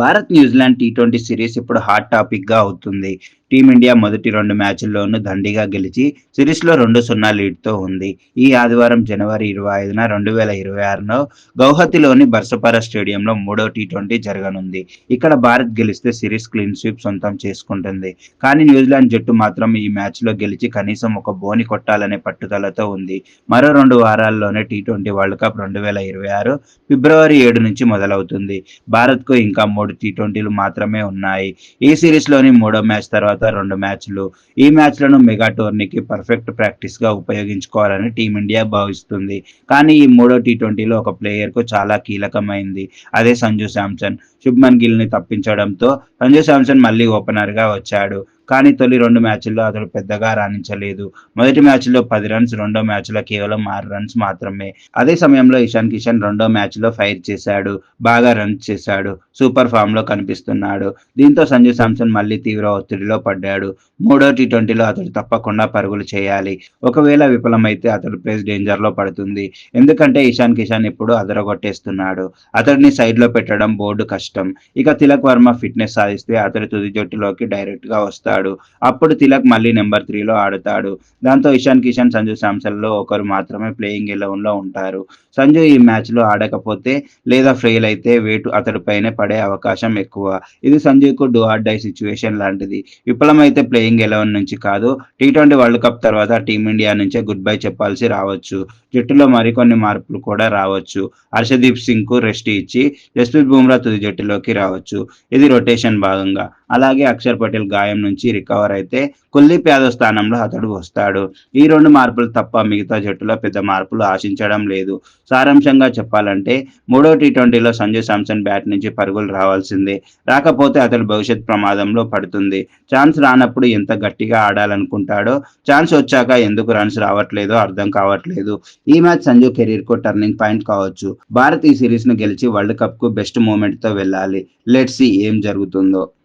Bharat New Zealand T twenty series ఇప్పుడు hot టాపిక్గా అవుతుంది. టీమిండియా మొదటి రెండు మ్యాచ్ల్లోనూ దండిగా గెలిచి సిరీస్లో రెండు సున్నా లీడ్తో ఉంది. ఈ ఆదివారం జనవరి ఇరవై ఐదున రెండు వేల ఇరవై ఆరులో గౌహతిలోని బర్సపార స్టేడియంలో మూడో టీ ట్వంటీ జరగనుంది. ఇక్కడ భారత్ గెలిస్తే సిరీస్ క్లీన్ స్వీప్ సొంతం చేసుకుంటుంది. కానీ న్యూజిలాండ్ జట్టు మాత్రం ఈ మ్యాచ్లో గెలిచి కనీసం ఒక బోని కొట్టాలనే పట్టుదలతో ఉంది. మరో రెండు వారాల్లోనే టీ ట్వంటీ వరల్డ్ కప్ రెండు వేల ఇరవై ఆరు ఫిబ్రవరి ఏడు నుంచి మొదలవుతుంది. భారత్కు ఇంకా మూడు టీ ట్వంటీలు మాత్రమే ఉన్నాయి. ఈ సిరీస్లోని మూడో మ్యాచ్ తర్వాత రెండు మ్యాచ్లు. ఈ మ్యాచ్లను మెగా టోర్నీకి పర్ఫెక్ట్ ప్రాక్టీస్గా ఉపయోగించుకోవాలని టీమిండియా భావిస్తుంది. కానీ ఈ మూడో టీ ట్వంటీలో ఒక ప్లేయర్కు చాలా కీలకమైంది. అదే సంజు శాంసన్. శుభ్మన్ గిల్ని తప్పించడంతో సంజు శాంసన్ మళ్ళీ ఓపెనర్గా వచ్చాడు. కానీ తొలి రెండు మ్యాచ్ల్లో అతడు పెద్దగా రాణించలేదు. మొదటి మ్యాచ్లో పది రన్స్ రెండో మ్యాచ్లో కేవలం ఆరు రన్స్ మాత్రమే. అదే సమయంలో ఇషాన్ కిషన్ రెండో మ్యాచ్లో ఫైర్ చేశాడు బాగా రన్స్ చేశాడు సూపర్ ఫామ్లో కనిపిస్తున్నాడు. దీంతో సంజు సామ్సన్ మళ్ళీ తీవ్ర ఒత్తిడిలో పడ్డాడు. మూడో టీ ట్వంటీలో అతడు తప్పకుండా పరుగులు చేయాలి. ఒకవేళ విఫలమైతే అతడు ప్లేస్ డేంజర్లో పడుతుంది. ఎందుకంటే ఇషాన్ కిషన్ ఇప్పుడు అదరగొట్టేస్తున్నాడు. అతడిని సైడ్లో పెట్టడం బోర్డు కష్టం. ఇక తిలక్ వర్మ ఫిట్నెస్ సాధిస్తే అతడు తుది జట్టులోకి డైరెక్ట్గా వస్తాడు. అప్పుడు తిలక్ మళ్ళీ నెంబర్ త్రీలో ఆడుతాడు. దాంతో ఇషాన్ కిషన్ సంజు శాంసన్లో ఒకరు మాత్రమే ప్లేయింగ్ ఎలెవన్లో ఉంటారు. సంజు ఈ మ్యాచ్లో ఆడకపోతే లేదా ఫెయిల్ అయితే వేటు అతడిపైనే పడే అవకాశం ఎక్కువ. ఇది సంజయ్కు డూ ఆర్ డై సిచ్యువేషన్ లాంటిది. విఫలమైతే ప్లేయింగ్ ఎలెవన్ నుంచి కాదు టీ ట్వంటీ వరల్డ్ కప్ తర్వాత టీమిండియా నుంచే గుడ్ బై చెప్పాల్సి రావచ్చు. జట్టులో మరికొన్ని మార్పులు కూడా రావచ్చు. హర్షదీప్ సింగ్కు రెస్ట్ ఇచ్చి జస్ప్రీత్ బుమ్రా తుది జట్టులోకి రావచ్చు. ఇది రొటేషన్ భాగంగా. అలాగే అక్షర్ పటేల్ గాయం నుంచి రికవర్ అయితే కుల్దీప్ యాదవ్ స్థానంలో అతడు వస్తాడు. ఈ రెండు మార్పులు తప్ప మిగతా జట్టులో పెద్ద మార్పులు ఆశించడం లేదు. సారాంశంగా చెప్పాలంటే మూడో టీ ట్వంటీలో సంజయ్ శాంసన్ బ్యాట్ నుంచి పరుగులు రావాల్సిందే. రాకపోతే అతడు భవిష్యత్ ప్రమాదంలో పడుతుంది. ఛాన్స్ రానప్పుడు ఎంత గట్టిగా ఆడాలనుకుంటాడో ఛాన్స్ వచ్చాక ఎందుకు రన్స్ రావట్లేదో అర్థం కావట్లేదు. ఈ మ్యాచ్ సంజు కెరీర్కు టర్నింగ్ పాయింట్ కావచ్చు. భారత్ ఈ సిరీస్ను గెలిచి వరల్డ్ కప్కు బెస్ట్ మూమెంట్తో వెళ్ళాలి. లెట్స్ సి ఏం జరుగుతుందో.